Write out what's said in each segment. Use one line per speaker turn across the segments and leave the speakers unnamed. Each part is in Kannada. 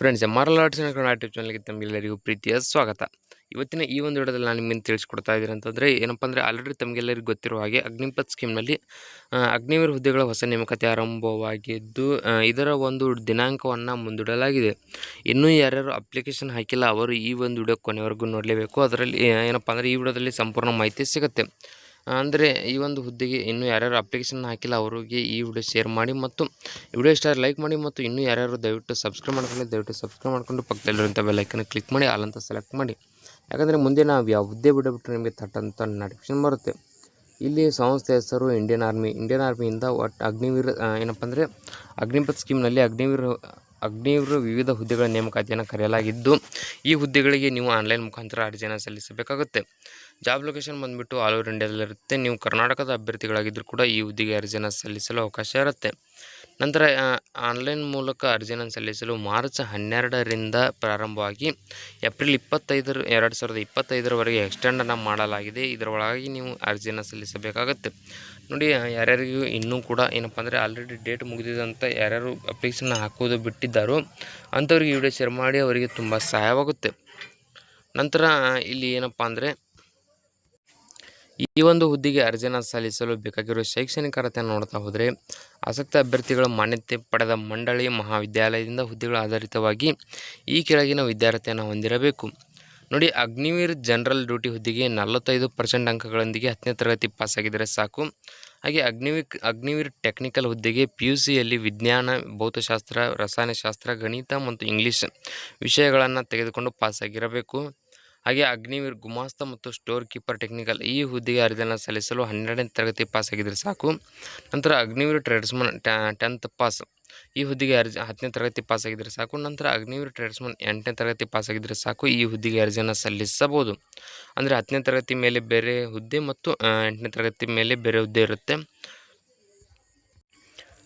Friends M R L arts YouTube ಚಾನಲ್ಗೆ ತಮಗೆಲ್ಲರಿಗೂ ಪ್ರೀತಿಯ ಸ್ವಾಗತ. ಇವತ್ತಿನ ಈ ಒಂದು ವಿಡಿಯೋದಲ್ಲಿ ನಾನು ನಿಮ್ಮನ್ನು ತಿಳಿಸ್ಕೊಡ್ತಾ ಇದ್ದೀನಿ ಅಂತಂದರೆ, ಏನಪ್ಪ ಅಂದರೆ ಆಲ್ರೆಡಿ ತಮಗೆಲ್ಲರಿಗೂ ಗೊತ್ತಿರುವ ಹಾಗೆ ಅಗ್ನಿಪಥ್ ಸ್ಕೀಮ್ನಲ್ಲಿ ಅಗ್ನಿವೀರ್ ಹುದ್ದೆಗಳ ಹೊಸ ನೇಮಕಾತಿ ಆರಂಭವಾಗಿದ್ದು ಇದರ ಒಂದು ದಿನಾಂಕವನ್ನು ಮುಂದೂಡಲಾಗಿದೆ. ಇನ್ನೂ ಯಾರ್ಯಾರು ಅಪ್ಲಿಕೇಶನ್ ಹಾಕಿಲ್ಲ, ಅವರು ಈ ಒಂದು ವಿಡಿಯೋ ಕೊನೆವರೆಗೂ ನೋಡಲೇಬೇಕು. ಅದರಲ್ಲಿ, ಏನಪ್ಪ ಅಂದರೆ ಈ ವಿಡಿಯೋದಲ್ಲಿ ಸಂಪೂರ್ಣ ಮಾಹಿತಿ ಸಿಗುತ್ತೆ. ಅಂದರೆ ಈ ಒಂದು ಹುದ್ದೆಗೆ ಇನ್ನೂ ಯಾರ್ಯಾರು ಅಪ್ಲಿಕೇಶನ್ ಹಾಕಿಲ್ಲ, ಅವರಿಗೆ ಈ ವಿಡಿಯೋ ಶೇರ್ ಮಾಡಿ ಮತ್ತು ವಿಡಿಯೋ ಇಷ್ಟ ಲೈಕ್ ಮಾಡಿ ಮತ್ತು ಇನ್ನೂ ಯಾರ್ಯಾರು ದಯವಿಟ್ಟು ಸಬ್ಸ್ಕ್ರೈಬ್ ಮಾಡ್ಕೊಂಡು ದಯವಿಟ್ಟು ಸಬ್ಸ್ಕ್ರೈಬ್ ಮಾಡ್ಕೊಂಡು ಪಕ್ಕದಲ್ಲಿರುವಂಥ ಬೆಲ್ಲೈಕನ್ನು ಕ್ಲಿಕ್ ಮಾಡಿ ಆಲ್ ಅಂತ ಸೆಲೆಕ್ಟ್ ಮಾಡಿ. ಯಾಕಂದರೆ ಮುಂದೆ ನಾವು ಯಾವ ವಿಡಿಯೋ ಬಿಟ್ಟರೆ ನಿಮಗೆ ತಟ್ಟಂತ ನೋಟಿಫಿಕೇಶನ್ ಬರುತ್ತೆ. ಇಲ್ಲಿ ಸಂಸ್ಥೆ ಹೆಸರು ಇಂಡಿಯನ್ ಆರ್ಮಿ ಇಂಡಿಯನ್ ಆರ್ಮಿಯಿಂದ ಒಟ್ಟು ಅಗ್ನಿವೀರ ಏನಪ್ಪ ಅಂದರೆ ಅಗ್ನಿಪಥ್ ಸ್ಕೀಮ್ನಲ್ಲಿ ಅಗ್ನಿವೀರ ಅಗ್ನಿವೀರ ವಿವಿಧ ಹುದ್ದೆಗಳ ನೇಮಕಾತಿಯನ್ನು ಕರೆಯಲಾಗಿದ್ದು, ಈ ಹುದ್ದೆಗಳಿಗೆ ನೀವು ಆನ್ಲೈನ್ ಮುಖಾಂತರ ಅರ್ಜಿಯನ್ನು ಸಲ್ಲಿಸಬೇಕಾಗುತ್ತೆ. ಜಾಬ್ ಲೊಕೇಶನ್ ಬಂದುಬಿಟ್ಟು ಆಲ್ ಓವರ್ ಇಂಡಿಯಾದಲ್ಲಿರುತ್ತೆ ನೀವು ಕರ್ನಾಟಕದ ಅಭ್ಯರ್ಥಿಗಳಾಗಿದ್ದರೂ ಕೂಡ ಈ ಹುದ್ದೆಗೆ ಅರ್ಜಿಯನ್ನು ಸಲ್ಲಿಸಲು ಅವಕಾಶ ಇರುತ್ತೆ. ನಂತರ ಆನ್ಲೈನ್ ಮೂಲಕ ಅರ್ಜಿಯನ್ನು ಸಲ್ಲಿಸಲು ಮಾರ್ಚ್ ಹನ್ನೆರಡರಿಂದ ಪ್ರಾರಂಭವಾಗಿ ಏಪ್ರಿಲ್ ಇಪ್ಪತ್ತೈದರ ಎರಡು ಸಾವಿರದ ಇಪ್ಪತ್ತೈದರವರೆಗೆ ಎಕ್ಸ್ಟೆಂಡನ್ನು ಮಾಡಲಾಗಿದೆ. ಇದರೊಳಗಾಗಿ ನೀವು ಅರ್ಜಿಯನ್ನು ಸಲ್ಲಿಸಬೇಕಾಗುತ್ತೆ. ನೋಡಿ ಯಾರ್ಯಾರಿಗೂ ಇನ್ನೂ ಕೂಡ ಏನಪ್ಪ ಅಂದರೆ ಆಲ್ರೆಡಿ ಡೇಟ್ ಮುಗಿದಿದಂಥ ಯಾರ್ಯಾರು ಅಪ್ಲಿಕೇಶನ್ ಹಾಕೋದು ಬಿಟ್ಟಿದ್ದಾರೋ ಅಂಥವ್ರಿಗೆ ವಿಡಿಯೋ ಶೇರ್ ಮಾಡಿ, ಅವರಿಗೆ ತುಂಬ ಸಹಾಯವಾಗುತ್ತೆ. ನಂತರ ಇಲ್ಲಿ ಏನಪ್ಪ ಅಂದರೆ ಈ ಒಂದು ಹುದ್ದೆಗೆ ಅರ್ಜಿಯನ್ನು ಸಲ್ಲಿಸಲು ಬೇಕಾಗಿರುವ ಶೈಕ್ಷಣಿಕ ಅರ್ಹತೆಯನ್ನು ನೋಡ್ತಾ ಹೋದರೆ, ಆಸಕ್ತ ಅಭ್ಯರ್ಥಿಗಳು ಮಾನ್ಯತೆ ಪಡೆದ ಮಂಡಳಿ, ಮಹಾವಿದ್ಯಾಲಯದಿಂದ ಹುದ್ದೆಗಳ ಆಧಾರಿತವಾಗಿ ಈ ಕೆಳಗಿನ ವಿದ್ಯಾರ್ಥಿಯನ್ನು ಹೊಂದಿರಬೇಕು. ನೋಡಿ, ಅಗ್ನಿವೀರ್ ಜನರಲ್ ಡ್ಯೂಟಿ ಹುದ್ದೆಗೆ ನಲವತ್ತೈದು ಪರ್ಸೆಂಟ್ ಅಂಕಗಳೊಂದಿಗೆ ಹತ್ತನೇ ತರಗತಿ ಪಾಸಾಗಿದ್ದರೆ ಸಾಕು. ಹಾಗೆ ಅಗ್ನಿವೀರ್ ಅಗ್ನಿವೀರ್ ಟೆಕ್ನಿಕಲ್ ಹುದ್ದೆಗೆ ಪಿ ಯು ಸಿಯಲ್ಲಿ ವಿಜ್ಞಾನ, ಭೌತಶಾಸ್ತ್ರ, ರಸಾಯನಶಾಸ್ತ್ರ, ಗಣಿತ ಮತ್ತು ಇಂಗ್ಲೀಷ್ ವಿಷಯಗಳನ್ನು ತೆಗೆದುಕೊಂಡು ಪಾಸಾಗಿರಬೇಕು. ಹಾಗೆ ಅಗ್ನಿವೀರ್ ಗುಮಾಸ್ತ ಮತ್ತು ಸ್ಟೋರ್ ಕೀಪರ್ ಟೆಕ್ನಿಕಲ್ ಈ ಹುದ್ದೆಗೆ ಅರ್ಜಿಯನ್ನು ಸಲ್ಲಿಸಲು ಹನ್ನೆರಡನೇ ತರಗತಿ ಪಾಸ್ ಆಗಿದ್ದರೆ ಸಾಕು. ನಂತರ ಅಗ್ನಿವೀರ್ ಟ್ರೇಡ್ಸ್ಮನ್ ಟೆಂತ್ ಪಾಸ್. ಈ ಹುದ್ದೆಗೆ ಅರ್ಜಿ, ಹತ್ತನೇ ತರಗತಿ ಪಾಸ್ ಆಗಿದ್ದರೆ ಸಾಕು. ನಂತರ ಅಗ್ನಿವೀರ್ ಟ್ರೇಡ್ಸ್ಮನ್ ಎಂಟನೇ ತರಗತಿ ಪಾಸ್ ಆಗಿದ್ದರೆ ಸಾಕು. ಈ ಹುದ್ದೆಗೆ ಅರ್ಜಿಯನ್ನು ಸಲ್ಲಿಸಬಹುದು. ಅಂದರೆ ಹತ್ತನೇ ತರಗತಿ ಮೇಲೆ ಬೇರೆ ಹುದ್ದೆ ಮತ್ತು ಎಂಟನೇ ತರಗತಿ ಮೇಲೆ ಬೇರೆ ಹುದ್ದೆ ಇರುತ್ತೆ.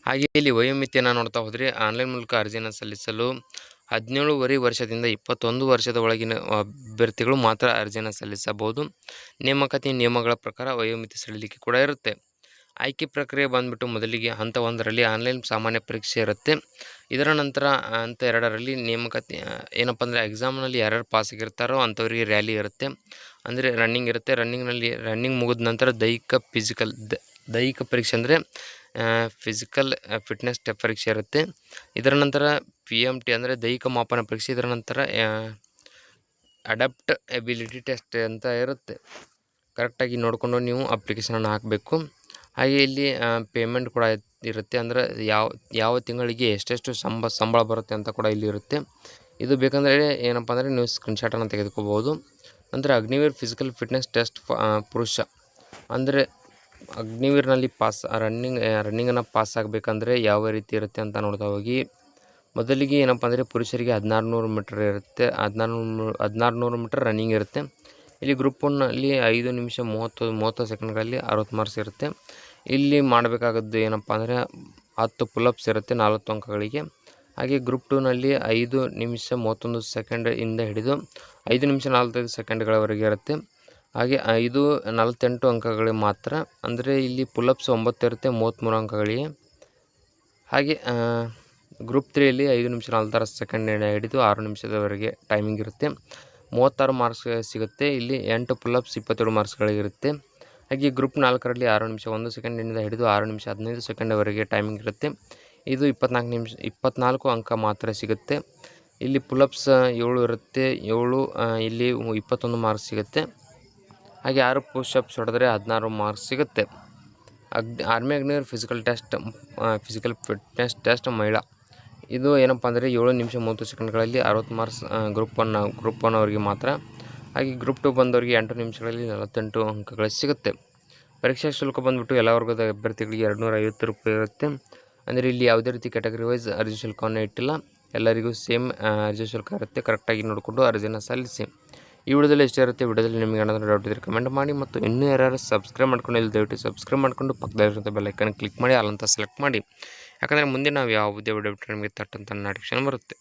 ಹಾಗೆ ಇಲ್ಲಿ ವಯೋಮಿತಿಯನ್ನು ನೋಡ್ತಾ ಹೋದರೆ ಆನ್ಲೈನ್ ಮೂಲಕ ಅರ್ಜಿಯನ್ನು ಸಲ್ಲಿಸಲು ಹದಿನೇಳುವರೆ ವರ್ಷದಿಂದ ಇಪ್ಪತ್ತೊಂದು ವರ್ಷದ ಒಳಗಿನ ಅಭ್ಯರ್ಥಿಗಳು ಮಾತ್ರ ಅರ್ಜಿಯನ್ನು ಸಲ್ಲಿಸಬಹುದು. ನೇಮಕಾತಿ ನಿಯಮಗಳ ಪ್ರಕಾರ ವಯೋಮಿತಿ ಸಡಿಲಿಕೆ ಕೂಡ ಇರುತ್ತೆ. ಆಯ್ಕೆ ಪ್ರಕ್ರಿಯೆ ಬಂದ್ಬಿಟ್ಟು ಮೊದಲಿಗೆ ಹಂತ ಒಂದರಲ್ಲಿ ಆನ್ಲೈನ್ ಸಾಮಾನ್ಯ ಪರೀಕ್ಷೆ ಇರುತ್ತೆ. ಇದರ ನಂತರ ಹಂತ ಎರಡರಲ್ಲಿ ನೇಮಕಾತಿ ಏನಪ್ಪ ಅಂದರೆ ಎಕ್ಸಾಮ್ನಲ್ಲಿ ಯಾರ್ಯಾರು ಪಾಸಾಗಿರ್ತಾರೋ ಅಂಥವರಿಗೆ ರ್ಯಾಲಿ ಇರುತ್ತೆ. ಅಂದರೆ ರನ್ನಿಂಗ್ ಇರುತ್ತೆ. ರನ್ನಿಂಗ್ನಲ್ಲಿ, ರನ್ನಿಂಗ್ ಮುಗಿದ ನಂತರ ದೈಹಿಕ, ಫಿಸಿಕಲ್ ದೈಹಿಕ ಪರೀಕ್ಷೆ ಅಂದರೆ ಫಿಸಿಕಲ್ ಫಿಟ್ನೆಸ್ ಟೆಪ್ ಪರೀಕ್ಷೆ ಇರುತ್ತೆ. ಇದರ ನಂತರ ಪಿ ಎಂ ಟಿ ಅಂದರೆ ದೈಹಿಕ ಮಾಪನ ಪರೀಕ್ಷೆ ಇದರ ನಂತರ ಅಡಾಪ್ಟ್ ಎಬಿಲಿಟಿ ಟೆಸ್ಟ್ ಅಂತ ಇರುತ್ತೆ. ಕರೆಕ್ಟಾಗಿ ನೋಡಿಕೊಂಡು ನೀವು ಅಪ್ಲಿಕೇಶನನ್ನು ಹಾಕಬೇಕು. ಹಾಗೆ ಇಲ್ಲಿ ಪೇಮೆಂಟ್ ಕೂಡ ಇರುತ್ತೆ. ಅಂದರೆ ಯಾವ ಯಾವ ತಿಂಗಳಿಗೆ ಎಷ್ಟೆಷ್ಟು ಸಂಬ, ಸಂಬಳ ಬರುತ್ತೆ ಅಂತ ಕೂಡ ಇಲ್ಲಿ ಇರುತ್ತೆ. ಇದು ಬೇಕಂದರೆ ಏನಪ್ಪ ಅಂದರೆ ನೀವು ಸ್ಕ್ರೀನ್ಶಾಟನ್ನು ತೆಗೆದುಕೋಬೋದು ನಂತರ ಅಗ್ನಿವೀರ್ ಫಿಸಿಕಲ್ ಫಿಟ್ನೆಸ್ ಟೆಸ್ಟ್ ಪುರುಷ ಅಂದರೆ ಅಗ್ನಿವೀರ್ನಲ್ಲಿ ಪಾಸ್ ರನ್ನಿಂಗ್ ರನ್ನಿಂಗನ್ನು ಪಾಸ್ ಆಗಬೇಕಂದ್ರೆ ಯಾವ ರೀತಿ ಇರುತ್ತೆ ಅಂತ ನೋಡ್ತಾ ಹೋಗಿ. ಮೊದಲಿಗೆ ಏನಪ್ಪ ಅಂದರೆ ಪುರುಷರಿಗೆ ಹದಿನಾರು ನೂರು ಮೀಟರ್ ಇರುತ್ತೆ ಹದಿನಾರು ನೂರು ಹದಿನಾರು ನೂರು ಮೀಟರ್ ರನ್ನಿಂಗ್ ಇರುತ್ತೆ. ಇಲ್ಲಿ ಗ್ರೂಪ್ ಒನ್ನಲ್ಲಿ ಐದು ನಿಮಿಷ ಮೂವತ್ತು ಮೂವತ್ತು ಸೆಕೆಂಡ್ಗಳಲ್ಲಿ ಅರವತ್ತು ಮಾರ್ಕ್ಸ್ ಇರುತ್ತೆ. ಇಲ್ಲಿ ಮಾಡಬೇಕಾಗದ್ದು ಏನಪ್ಪ ಅಂದರೆ ಹತ್ತು ಪುಲಪ್ಸ್ ಇರುತ್ತೆ ನಲ್ವತ್ತು ಅಂಕಗಳಿಗೆ. ಹಾಗೆ ಗ್ರೂಪ್ ಟೂನಲ್ಲಿ ಐದು ನಿಮಿಷ ಮೂವತ್ತೊಂದು ಸೆಕೆಂಡ್ ಇಂದ ಹಿಡಿದು ಐದು ನಿಮಿಷ ನಾಲ್ಕೈದು ಸೆಕೆಂಡ್ಗಳವರೆಗೆ ಇರುತ್ತೆ. ಹಾಗೆ ಐದು, ನಲವತ್ತೆಂಟು ಅಂಕಗಳಿಗೆ ಮಾತ್ರ, ಅಂದರೆ ಇಲ್ಲಿ ಪುಲಪ್ಸ್ ಒಂಬತ್ತು ಇರುತ್ತೆ, ಮೂವತ್ತ್ಮೂರು ಅಂಕಗಳಿಗೆ. ಹಾಗೆ ಗ್ರೂಪ್ ತ್ರೀಯಲ್ಲಿ ಐದು ನಿಮಿಷ ನಲ್ವತ್ತಾರು ಸೆಕೆಂಡ್ ಹಿಡಿದು ಆರು ನಿಮಿಷದವರೆಗೆ ಟೈಮಿಂಗ್ ಇರುತ್ತೆ. ಮೂವತ್ತಾರು ಮಾರ್ಕ್ಸ್ ಸಿಗುತ್ತೆ. ಇಲ್ಲಿ ಎಂಟು ಪುಲಪ್ಸ್ ಇಪ್ಪತ್ತೇಳು ಮಾರ್ಕ್ಸ್ಗಳಿಗಿರುತ್ತೆ ಹಾಗೆ ಗ್ರೂಪ್ ನಾಲ್ಕರಲ್ಲಿ ಆರು ನಿಮಿಷ ಒಂದು ಸೆಕೆಂಡಿನಿಂದ ಹಿಡಿದು ಆರು ನಿಮಿಷ ಹದಿನೈದು ಸೆಕೆಂಡ್ವರೆಗೆ ಟೈಮಿಂಗ್ ಇರುತ್ತೆ. ಇದು ಇಪ್ಪತ್ನಾಲ್ಕು ನಿಮಿಷ, ಇಪ್ಪತ್ನಾಲ್ಕು ಅಂಕ ಮಾತ್ರ ಸಿಗುತ್ತೆ. ಇಲ್ಲಿ ಪುಲಪ್ಸ್ ಏಳು ಇರುತ್ತೆ. ಏಳು ಇಲ್ಲಿ ಇಪ್ಪತ್ತೊಂದು ಮಾರ್ಕ್ಸ್ ಸಿಗುತ್ತೆ. ಹಾಗೆ ಆರು ಪುಷಪ್ಸ್ ಹೊಡೆದ್ರೆ ಹದಿನಾರು ಮಾರ್ಕ್ಸ್ ಸಿಗುತ್ತೆ. ಅಗ್ army Agniveer physical test physical fitness test ಮಹಿಳಾ. ಇದು ಏನಪ್ಪ ಅಂದರೆ ಏಳು ನಿಮಿಷ ಮೂವತ್ತು ಸೆಕೆಂಡ್ಗಳಲ್ಲಿ ಅರವತ್ತು marks group one group one ಅವರಿಗೆ ಮಾತ್ರ. ಹಾಗೆ ಗ್ರೂಪ್ ಟು ಬಂದವರಿಗೆ ಎಂಟು ನಿಮಿಷಗಳಲ್ಲಿ ನಲವತ್ತೆಂಟು ಅಂಕಗಳು ಸಿಗುತ್ತೆ. ಪರೀಕ್ಷಾ ಶುಲ್ಕ ಬಂದುಬಿಟ್ಟು ಎಲ್ಲ ವರ್ಗದ ಅಭ್ಯರ್ಥಿಗಳಿಗೆ ಎರಡು ನೂರ ಐವತ್ತು ರೂಪಾಯಿ ಇರುತ್ತೆ. ಅಂದರೆ ಇಲ್ಲಿ ಯಾವುದೇ ರೀತಿ ಕ್ಯಾಟಗರಿ ವೈಸ್ ಅರ್ಜಿ ಶುಲ್ಕವನ್ನು ಇಟ್ಟಿಲ್ಲ. ಎಲ್ಲರಿಗೂ ಸೇಮ್ ಅರ್ಜಿ ಶುಲ್ಕ ಇರುತ್ತೆ. ಕರೆಕ್ಟಾಗಿ ನೋಡಿಕೊಂಡು ಅರ್ಜಿನ ಸಲ್ಲಿಸಿ. ಈ ವಿಡಿಯೋದಲ್ಲಿ ಎಷ್ಟೇ ಇರುತ್ತೆ ವಿಡಿಯೋದಲ್ಲಿ ನಿಮಗೆ ಏನಾದರೂ ಡೌಟ್ ಇದ್ದರೆ ಕಮೆಂಟ್ ಮಾಡಿ ಮತ್ತು ಇನ್ನೂ ಯಾರು ಸಬ್ಸ್ಕ್ರೈಬ್ ಮಾಡ್ಕೊಂಡು ಇಲ್ಲಿ ದಯವಿಟ್ಟು ಸಬ್ಸ್ಕ್ರೈಬ್ ಮಾಡ್ಕೊಂಡು ಪಕ್ಕದಲ್ಲಿರುವಂಥ ಬೆಲ್ಲೈಕನ್ ಕ್ಲಿಕ್ ಮಾಡಿ ಅಲ್ಲಂತ ಸೆಲೆಕ್ಟ್ ಮಾಡಿ. ಯಾಕಂದರೆ ಮುಂದೆ ನಾವು ಯಾವುದೇ ವಿಡಿಯೋ ಬಿಟ್ಟರೆ ನಿಮಗೆ ತಟ್ಟಂತ ನೋಟಿಫಿಕೇಶನ್ ಬರುತ್ತೆ.